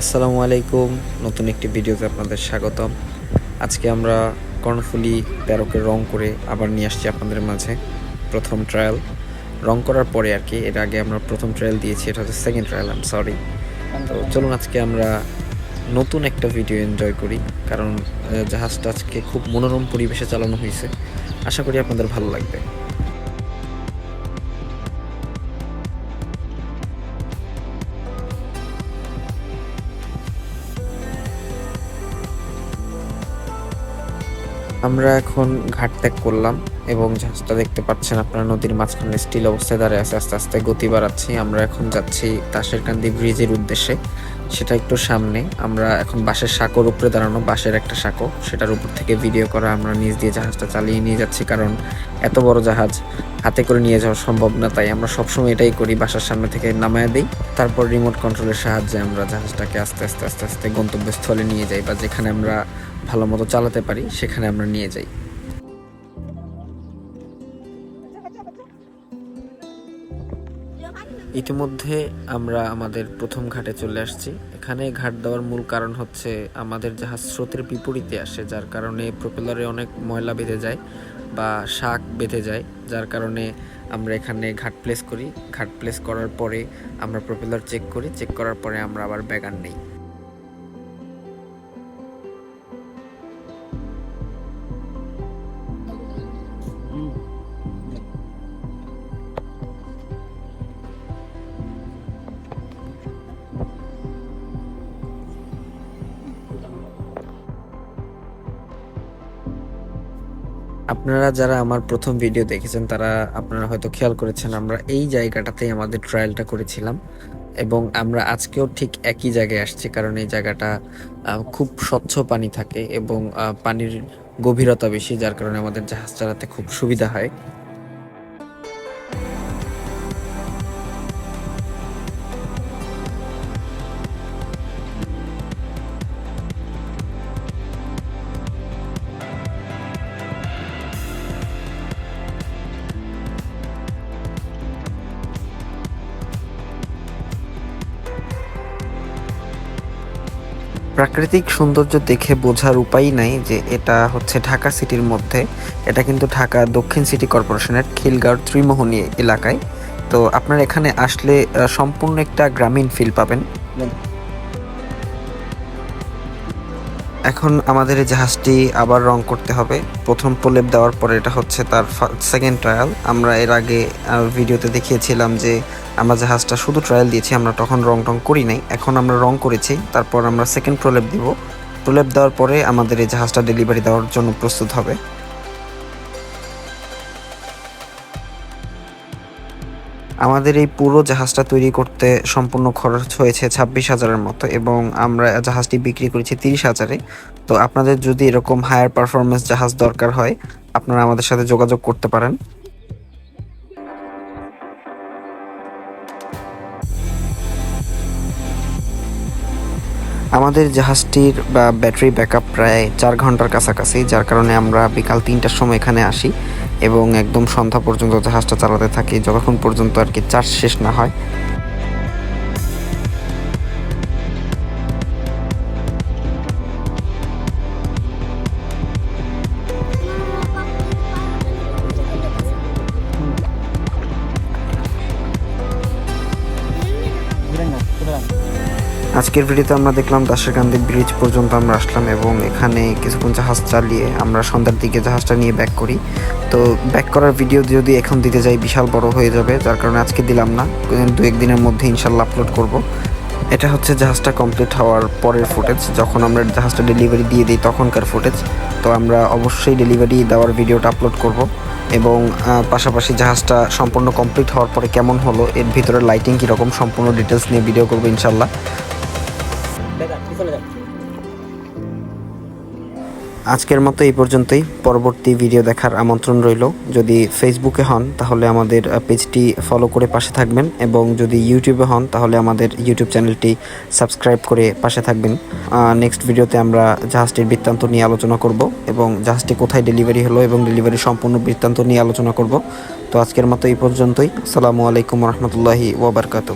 আসসালামু আলাইকুম। নতুন একটি ভিডিওতে আপনাদের স্বাগতম। আজকে আমরা কর্ণফুলি তেরোকে রং করে আবার নিয়ে আসছি আপনাদের মাঝে প্রথম ট্রায়াল। রং করার পরে আর কি, এর আগে আমরা প্রথম ট্রায়াল দিয়েছি, এটা হচ্ছে সেকেন্ড ট্রায়াল আম সরি তো চলুন আজকে আমরা নতুন একটা ভিডিও এনজয় করি, কারণ জাহাজটা আজকে খুব মনোরম পরিবেশে চালানো হয়েছে। আশা করি আপনাদের ভালো লাগবে। আমরা এখন ঘাট ত্যাগ করলাম এবং জাহাজটা দেখতে পাচ্ছেন আপনারা, নদীর মাঝখানে স্টিল অবস্থায় দাঁড়িয়ে আছে, আস্তে আস্তে গতি বাড়াচ্ছি। আমরা এখন যাচ্ছি তাসের কান্দি ব্রিজের উদ্দেশ্যে। সেটা একটু সামনে। আমরা এখন বাঁশের সাঁকোর উপরে দাঁড়ানো, বাঁশের একটা সাঁকো। সেটার উপর থেকে ভিডিও করা আমরা নিচ দিয়ে জাহাজটা চালিয়ে নিয়ে যাচ্ছি কারণ এত বড় জাহাজ হাতে করে নিয়ে যাওয়া সম্ভব না, তাই আমরা সবসময় এটাই করি, বাসার সামনে থেকে নামায় দিই। তারপর রিমোট কন্ট্রোলের সাহায্যে আমরা জাহাজটাকে আস্তে আস্তে আস্তে আস্তে গন্তব্যস্থলে নিয়ে যাই বা যেখানে আমরা ভালো মতো চালাতে পারি, সেখানে আমরা নিয়ে যাই। ইতিমধ্যে আমরা আমাদের প্রথম ঘাটে চলে আসছি। এখানে ঘাট দেওয়ার মূল কারণ হচ্ছে আমাদের জাহাজ স্রোতের বিপরীতে আসে, যার কারণে প্রপেলারে অনেক ময়লা বেঁধে যায় বা শাক বেঁধে যায়, যার কারণে আমরা এখানে ঘাট প্লেস করি। ঘাট প্লেস করার পরে আমরা প্রপেলার চেক করি। চেক করার পরে আমরা আবার ব্যাগান নেই। আপনারা যারা আমার প্রথম ভিডিও দেখেছেন, তারা আপনারা হয়তো খেয়াল করেছেন, আমরা এই জায়গাটাতেই আমাদের ট্রায়ালটা করেছিলাম এবং আমরা আজকেও ঠিক একই জায়গায় আসছি, কারণ এই জায়গাটা খুব স্বচ্ছ পানি থাকে এবং পানির গভীরতা বেশি, যার কারণে আমাদের জাহাজ চালাতে খুব সুবিধা হয়। প্রাকৃতিক সৌন্দর্য দেখে বোঝার উপায় নাই যে এটা হচ্ছে ঢাকা সিটির মধ্যে। এটা কিন্তু ঢাকা দক্ষিণ সিটি কর্পোরেশনের খিলগাঁও ত্রিমোহনী এলাকায়। তো আপনার এখানে আসলে সম্পূর্ণ একটা গ্রামীণ ফিল পাবেন। এখন আমাদের এই জাহাজটি আবার রং করতে হবে। প্রথম প্রলেপ দেওয়ার পরে এটা হচ্ছে তার সেকেন্ড ট্রায়াল আমরা এর আগে ভিডিওতে দেখিয়েছিলাম যে আমরা জাহাজটা শুধু ট্রায়াল দিয়েছি, আমরা তখন রং টং করি নাই। এখন আমরা রং করেছি, তারপর আমরা সেকেন্ড প্রলেপ দিব। প্রলেপ দেওয়ার পরে আমাদের এই জাহাজটা ডেলিভারি দেওয়ার জন্য প্রস্তুত হবে। আমাদের এই পুরো জাহাজটা তৈরি করতে সম্পূর্ণ খরচ হয়েছে ছাব্বিশ হাজারের মতো এবং আমরা জাহাজটি বিক্রি করেছি তিরিশ হাজারে। তো আপনাদের যদি এরকম হায়ার পারফরমেন্স জাহাজ দরকার হয়, আপনারা আমাদের সাথে যোগাযোগ করতে পারেন। আমাদের জাহাজটির, বা ব্যাটারি ব্যাকআপ প্রায় চার ঘণ্টার কাছাকাছি, যার কারণে আমরা বিকাল তিনটার সময় এখানে আসি এবং একদম সন্ধ্যা পর্যন্ত জাহাজটা চালাতে থাকি, যতক্ষণ পর্যন্ত আর কি চার্জ শেষ না হয়। আজকের ভিডিওতে আমরা দেখলাম দাসেরকান্দি ব্রিজ পর্যন্ত আমরা আসলাম এবং এখানে কিছুক্ষণ জাহাজ চালিয়ে আমরা সন্ধ্যার দিকে জাহাজটা নিয়ে ব্যাক করি। তো ব্যাক করার ভিডিও যদি এখন দিতে যাই, বিশাল বড় হয়ে যাবে, যার কারণে আজকে দিলাম না। দু একদিনের মধ্যে ইনশাল্লাহ আপলোড করব। এটা হচ্ছে জাহাজটা কমপ্লিট হওয়ার পরের ফুটেজ যখন আমরা জাহাজটা ডেলিভারি দিয়ে দিই তখনকার ফুটেজ তো আমরা অবশ্যই ডেলিভারি দেওয়ার ভিডিওটা আপলোড করব এবং পাশাপাশি জাহাজটা সম্পূর্ণ কমপ্লিট হওয়ার পরে কেমন হলো, এর ভিতরে লাইটিং কীরকম সম্পূর্ণ ডিটেলস নিয়ে ভিডিও করব ইনশাল্লাহ। আজকের মতো এই পর্যন্তই। পরবর্তী ভিডিও দেখার আমন্ত্রণ রইল। যদি ফেসবুকে হন, তাহলে আমাদের পেজটি ফলো করে পাশে থাকবেন এবং যদি ইউটিউবে হন, তাহলে আমাদের ইউটিউব চ্যানেলটি সাবস্ক্রাইব করে পাশে থাকবেন। নেক্সট ভিডিওতে আমরা জাহাজটির বৃত্তান্ত নিয়ে আলোচনা করব এবং জাহাজটি কোথায় ডেলিভারি হলো এবং ডেলিভারি সম্পূর্ণ বৃত্তান্ত নিয়ে আলোচনা করব। তো আজকের মতো এই পর্যন্তই। সালামু আলাইকুম রহমতুল্লাহি ওবরকাতু